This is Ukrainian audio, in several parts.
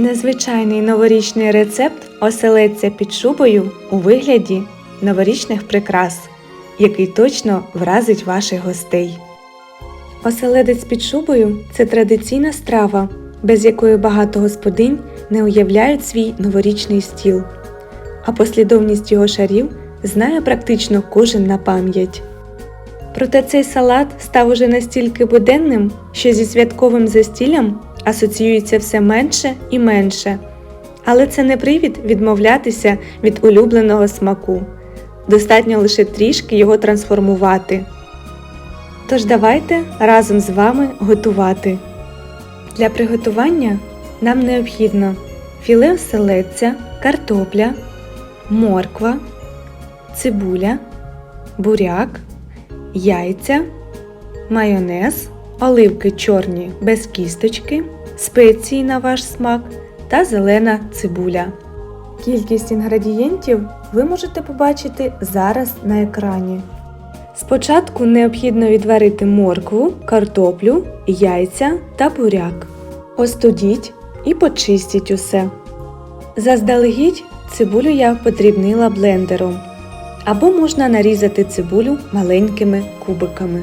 Незвичайний новорічний рецепт оселедця під шубою у вигляді новорічних прикрас, який точно вразить ваших гостей. Оселедець під шубою це традиційна страва, без якої багато господинь не уявляють свій новорічний стіл, а послідовність його шарів знає практично кожен на пам'ять. Проте цей салат став уже настільки буденним, що зі святковим застіллям асоціюється все менше і менше. Але це не привід відмовлятися від улюбленого смаку. Достатньо лише трішки його трансформувати. Тож давайте разом з вами готувати. Для приготування нам необхідно філе оселедця, картопля, морква, цибуля, буряк, яйця, майонез, оливки чорні без кісточки, спеції на ваш смак та зелена цибуля. Кількість інгредієнтів ви можете побачити зараз на екрані. Спочатку необхідно відварити моркву, картоплю, яйця та буряк. Остудіть і почистіть усе. Заздалегідь цибулю я подрібнила блендером. Або можна нарізати цибулю маленькими кубиками.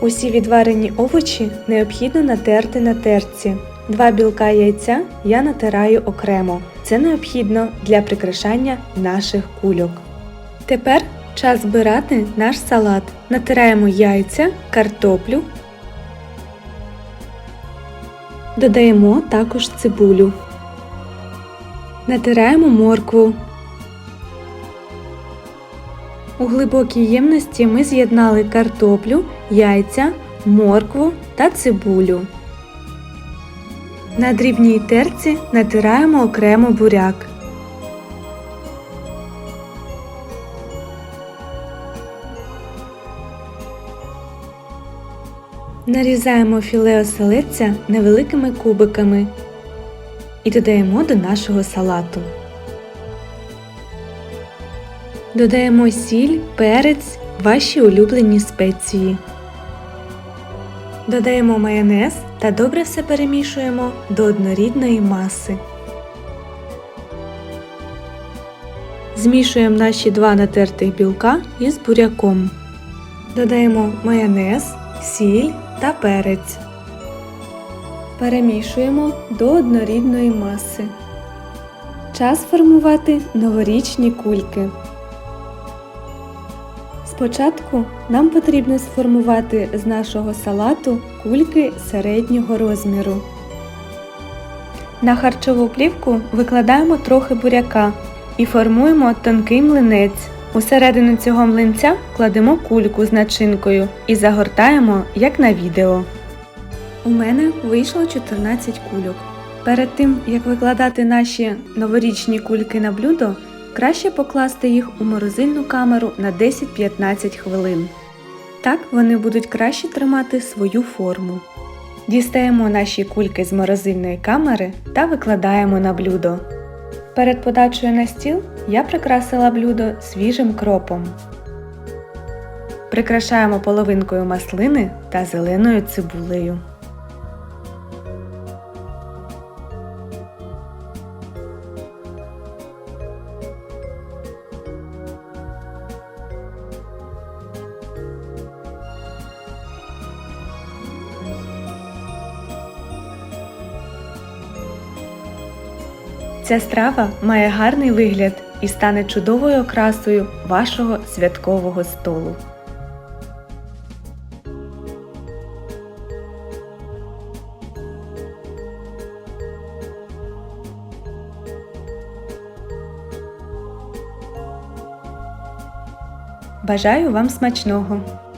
Усі відварені овочі необхідно натерти на терці. Два білка яйця я натираю окремо. Це необхідно для прикрашання наших кульок. Тепер час збирати наш салат. Натираємо яйця, картоплю. Додаємо також цибулю. Натираємо моркву. У глибокій ємності ми з'єднали картоплю, яйця, моркву та цибулю. На дрібній терці натираємо окремо буряк. Нарізаємо філе оселедця невеликими кубиками і додаємо до нашого салату. Додаємо сіль, перець, ваші улюблені спеції. Додаємо майонез та добре все перемішуємо до однорідної маси. Змішуємо наші два натертих білка із буряком. Додаємо майонез, сіль та перець. Перемішуємо до однорідної маси. Час формувати новорічні кульки. Спочатку нам потрібно сформувати з нашого салату кульки середнього розміру. На харчову плівку викладаємо трохи буряка і формуємо тонкий млинець. Усередину цього млинця кладемо кульку з начинкою і загортаємо, як на відео. У мене вийшло 14 кульок. Перед тим, як викладати наші новорічні кульки на блюдо, краще покласти їх у морозильну камеру на 10-15 хвилин. Так вони будуть краще тримати свою форму. Дістаємо наші кульки з морозильної камери та викладаємо на блюдо. Перед подачею на стіл я прикрасила блюдо свіжим кропом. Прикрашаємо половинкою маслини та зеленою цибулею. Ця страва має гарний вигляд і стане чудовою окрасою вашого святкового столу. Бажаю вам смачного!